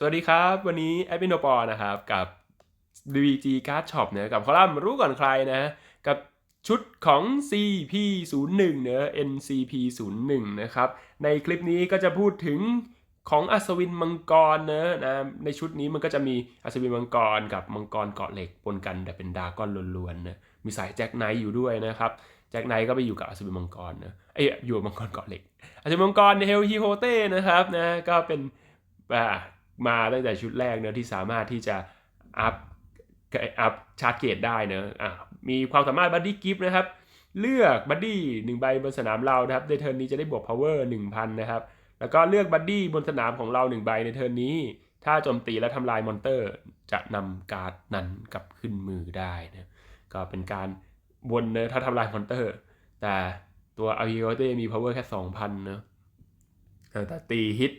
สวัสดีครับ วันนี้แอดมินโอปอนะครับ กับ DVG Card Shop นะกับคอลัมน์รู้ก่อนใครนะ กับชุดของ CP01 เนะ NCP01 นะครับ ในคลิปนี้ก็จะพูดถึงของอัศวินมังกรเนอะนะในชุดนี้มันก็จะมีอัศวินมังกรกับมังกรเกาะเหล็กปนกันแต่เป็นดาก้อนล้วนๆนะมีสายแจ็คไนท์อยู่ด้วยนะครับแจ็คไนท์ก็ไปอยู่กับอัศวินมังกรนะเอ้อยู่มังกรเกาะเหล็กอัศวินมังกรเฮลฮิโฮเต้นะครับนะก็เป็นอ่า มาตั้งแต่ชุดแรกเนอะที่สามารถที่จะอัพอัพชาร์จเกตได้เนอะอะมีความสามารถบัดดี้กิฟต์นะครับ เลือกบัดดี้หนึ่งใบบนสนามเรานะครับในเทิร์นนี้จะได้บวก power 1000 นะครับ แล้วก็เลือกบัดดี้บนสนามของเราหนึ่งใบในเทิร์นนี้ ถ้าโจมตีและทำลายมอนเตอร์ จะนำการ์ดนั้นกลับขึ้นมือได้นะก็เป็นการวนเนอะถ้าทำลายมอนเตอร์ แต่ตัวอาริโอเต้มี power แค่ 2,000เนอะแต่ตีฮิต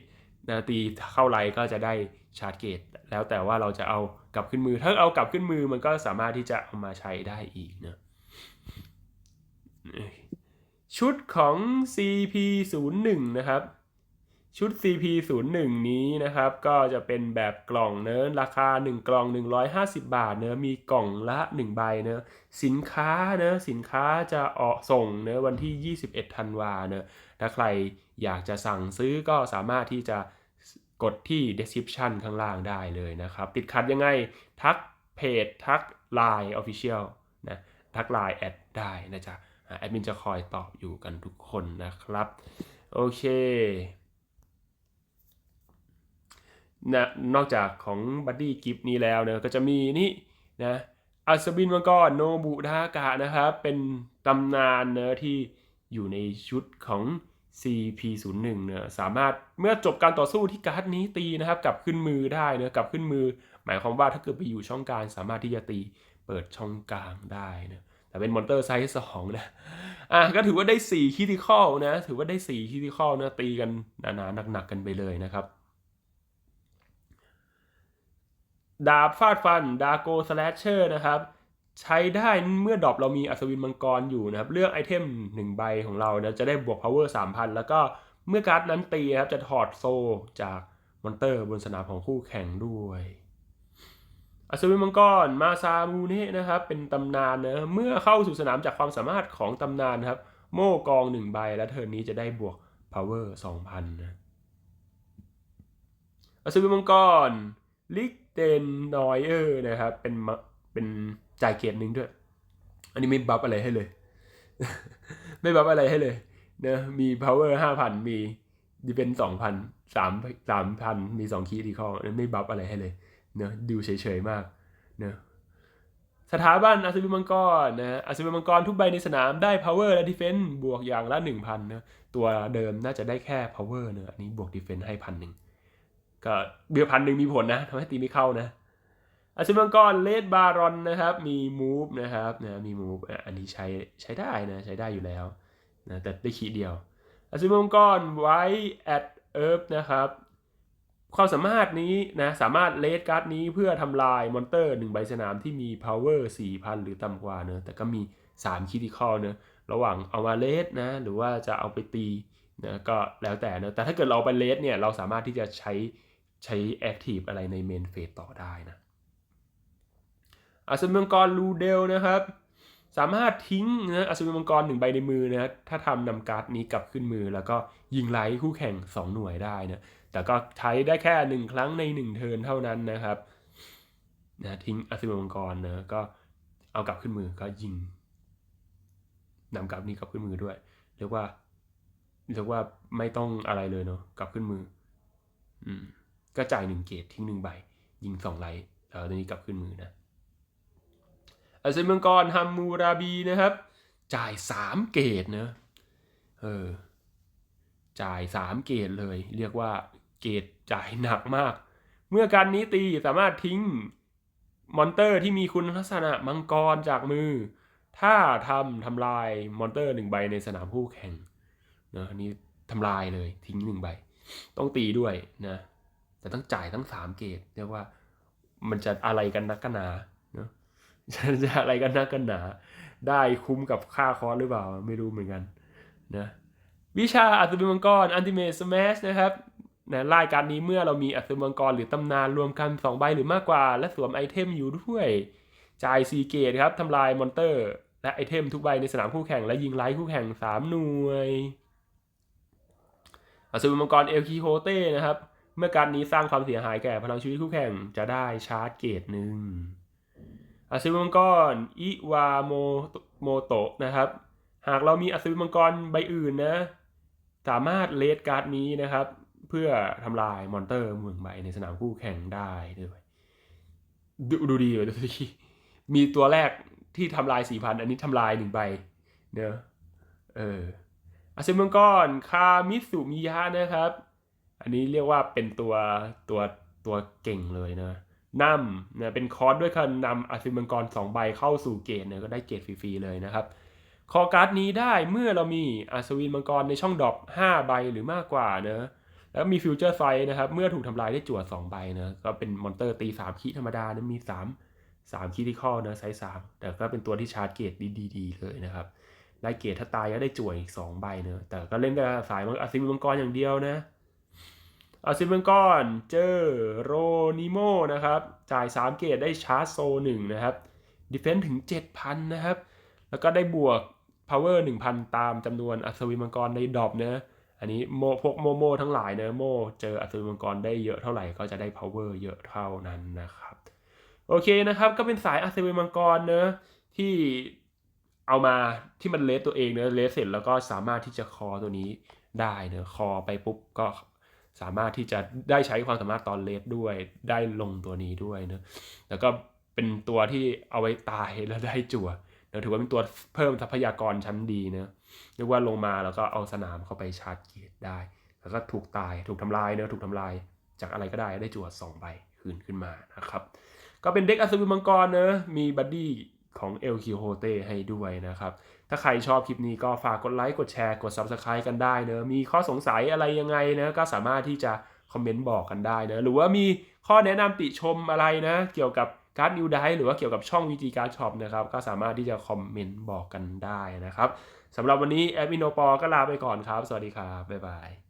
นะตีเข้าไรก็จะได้ชาร์จเกต แล้วแต่ว่าเราจะเอากลับขึ้นมือ ถ้าเอากลับขึ้นมือมันก็สามารถที่จะเอามาใช้ได้อีกเนะชุดของ CP01 นะครับ ชุด CP01 นี้นะครับ ก็จะเป็นแบบกล่องเนื้อราคา 1 กล่อง 150 บาทเนื้อมีกล่องละ 1 ใบเนื้อสินค้าเนื้อะสินค้าจะออกส่งเนื้อวันที่ 21 ธันวาเนื้อถ้าใครอยากจะสั่งซื้อก็สามารถที่จะ กดที่ description ข้างล่างได้เลยนะครับ ติดขัดยังไง ทักเพจ ทัก Line Official นะ ทัก Line แอดได้นะจ๊ะแอดมินจะคอยตอบอยู่กันทุกคนนะครับ โอเคนะนอกจากของบัดดี้กิฟนี้แล้วเนะก็จะมีนี่นะอัศวินมังกรโนบุทากะนะครับ เป็นตำนานเนะที่อยู่ในชุดของ CP01 เนะสามารถเมื่อจบการต่อสู้ที่การ์ดนี้ตีนะครับกลับขึ้นมือได้เนะกลับขึ้นมือ หมายความว่าถ้าเกิดไปอยู่ช่องกลางสามารถที่จะตีเปิดช่องกลางได้นะแต่เป็นมอนเตอร์ไซส์สองนะอะก็ถือว่าได้4คิติคอลนะถือว่าได้4คิติคอลนะตีกันหนาๆหนักๆกันไปเลยนะครับดาบฟาดฟันดาโกสแลชเชอร์นะครับ ใช้ได้เมื่อดรอปเรามีอัศวินมังกรอยู่นะครับ เลือกไอเทม 1 ใบของเรานะจะได้บวก power 3,000 แล้วก็เมื่อการ์ดนั้นตีครับจะถอดโซจากมอนเตอร์บนสนามของคู่แข่งด้วย อัศวินมังกรมาซามูเนะนะครับ เป็นตำนานนะเมื่อเข้าสู่สนามจากความสามารถของตำนานครับ โม่กอง 1 ใบและเทิร์นนี้จะได้บวก power 2,000นะอัศวินมังกรลิกเดนนอยเออร์นะครับเป็น เป็นจ่ายเกียรติหนึ่งด้วย อันนี้ไม่บัฟอะไรให้เลย ไม่บัฟอะไรให้เลยเนะมี power 5,000มี defense 2,000 3 3,000มี2คีย์ที่ข้อไม่บัฟอะไรให้เลยเนะดูเฉยๆมากเนะสถาบันอัศวินมังกรนะอัศวินมังกรทุกใบในสนามได้ power และ defense บวกอย่างละ 1,000นะตัวเดิมน่าจะได้แค่ power เนะอันนี้บวก defense ให้พันหนึ่งก็เดือพันหนึ่งมีผลนะทำให้ตีไม่เข้านะ อาชิมังกรเลดบารอนนะครับ มีมูฟนะครับนะมีมูฟอันนี้ใช้ใช้ได้นะใช้ได้อยู่แล้วนะแต่ได้ขีดเดียว อาชิมังกรไว้แอดเอิร์ฟนะครับความสามารถนี้นะสามารถเลดการ์ดนี้เพื่อทำลายมอนเตอร์หนึ่งใบสนามที่มี power 4,000 หรือต่ำกว่าเนอะแต่ก็มี3คิด i คอลเนอะระหว่างเอามาเลดนะหรือว่าจะเอาไปตีนะก็แล้วแต่เนอะแต่ถ้าเกิดเราไปเลดเนี่ยเราสามารถที่จะใช้ใช้ Active อะไรในเมนเฟสต่อได้นะ อัศวินมังกรลูเดลนะครับ สามารถทิ้งนะอัศวินมังกรหนึ่งใบในมือนะถ้าทำนำการ์ดนี้กลับขึ้นมือ แล้วก็ยิงไลท์คู่แข่ง 2 หน่วยได้นะแต่ก็ใช้ได้แค่หนึ่งครั้งใน 1 เทิร์นเท่านั้นนะครับนะทิ้งอัศวินมังกรนะก็เอากลับขึ้นมือก็ยิงนำกลับนี้กลับขึ้นมือด้วยเรียกว่าเรียกว่าไม่ต้องอะไรเลยเนาะกลับขึ้นมือ อืม ก็จ่ายหนึ่งเกตทิ้งหนึ่งใบ ยิงสองไลท์แล้วตอนนี้กลับขึ้นมือนะ อัศวินมังกรฮัมมูราบีนะครับ จ่ายสามเกตเนะเออจ่ายสามเกตเลย เรียกว่าเกตจ่ายหนักมาก เมื่อการนี้ตีสามารถทิ้งมอนเตอร์ที่มีคุณลักษณะมังกรจากมือ ถ้าทำทำลายมอนเตอร์หนึ่งใบในสนามคู่แข่งนะอันนี้ทำลายเลยทิ้งหนึ่งใบ ต้องตีด้วยนะ แต่ต้องจ่ายทั้งสามเกตเรียกว่ามันจะอะไรกันนักกันหนา จะอะไรกันนักกันหนา ได้คุ้มกับค่าคอร์สหรือเปล่า ไม่รู้เหมือนกันนะวิชาอัศวินมังกรอันติเมส m มชนะครับนะไล่การนี้เมื่อเรามีอัศวินมังกรหรือตำนานรวมกัน 2 ใบหรือมากกว่า และสวมไอเทมอยู่ด้วย จ่ายซีเกตครับทำลายมอนเตอร์ และไอเทมทุกใบในสนามคู่แข่งและยิงไลท์คู่แข่ง 3 หน่วยอัศวินมังกรเอลคิโฮเต้นะครับ เมื่อการนี้สร้างความเสียหายแก่พลังชีวิตคู่แข่งจะได้ชาร์จเกตหนึ่ง อัศวินมังกรอิวาโมโมโตะนะครับ หากเรามีอัศวินมังกรใบอื่นนะ สามารถเลดการ์ดนี้นะครับ เพื่อทำลายมอนเตอร์เมืองใบในสนามคู่แข่งได้ด้วยดูดูดีเลยดูดีมีตัวแรกที่ทำลายสี่พันอันนี้ทำลายหนึ่งใบเนอะเอออาเซนมังกรคามิสุมิยะนะครับ อันนี้เรียกว่าเป็นตัวตัวตัวเก่งเลยนะ นำเนี่ยเป็นคอร์สด้วยการนำอาซิมังกร2ใบเข้าสู่เกตเนี่ยก็ได้เกตฟรีๆเลยนะครับ คอการ์ดนี้ได้เมื่อเรามีอัศวินมังกรในช่องดอป5ใบหรือมากกว่าเนอะแล้วมีฟิวเจอร์ไฟนะครับ เมื่อถูกทำลายได้จั่ว2ใบเนอะก็เป็นมอนเตอร์ตี 3 คีธรรมดานะมี 3 3คีที่ข้อนะไซส์3แต่ก็เป็นตัวที่ชาร์จเกตดีๆเลยนะครับได้เกตถ้าตายก็ได้จั่วอีก2ใบเนอะแต่ก็เล่นกับสายอัศวิมังกรอย่างเดียวนะ อัศวินมังกรเจอโรนิโมนะครับ จ่าย 3 เกตได้ชาร์จโซ1นะครับดิเฟน s ์ถึง 7,000 นะครับ แล้วก็ได้บวก power 1,000 ตามจำนวนอัศวินมังกรในดรอปเนะอันนี้โมพวกโมโมทั้งหลายเนะโมเจออัศวินมังกรได้เยอะเท่าไหร่ก็จะได้ power เยอะเท่านั้นนะครับ โอเคนะครับ ก็เป็นสายอัศวินมังกรเนะที่เอามาที่มันเลสตัวเองเนะเลสเสร็จแล้วก็สามารถที่จะคอตัวนี้ได้เนะคอไปปุ๊บก็ สามารถที่จะได้ใช้ความสามารถตอนเลสด้วย ได้ลงตัวนี้ด้วยเนะแล้วก็เป็นตัวที่เอาไว้ตายแล้วได้จั่วนะถือว่าเป็นตัวเพิ่มทรัพยากรชั้นดีเนะเรียกว่าลงมาแล้วก็เอาสนามเข้าไปชาร์จเกตได้ แล้วก็ถูกตายถูกทำลายเนอะถูกทำลายจากอะไรก็ได้ได้จั่วสองใบคืนขึ้นมานะครับ ก็เป็นเด็กอัศวินมังกรเนอะมีบัดดี้ ของเอลคิโฮเตให้ด้วยนะครับ ถ้าใครชอบคลิปนี้ก็ฝากกดไลค์ กดแชร์ กด Subscribe กันได้เนอะมีข้อสงสัยอะไรยังไงนะ ก็สามารถที่จะคอมเมนต์บอกกันได้นะ หรือว่ามีข้อแนะนำติชมอะไรนะ เกี่ยวกับการ์ดนิวไดหรือว่าเกี่ยวกับช่องวีจีการ์ดช็อปนะครับ ก็สามารถที่จะคอมเมนต์บอกกันได้นะครับสำหรับวันนี้แอดมินโอปอก็ลาไปก่อนครับ สวัสดีครับ บ๊ายบาย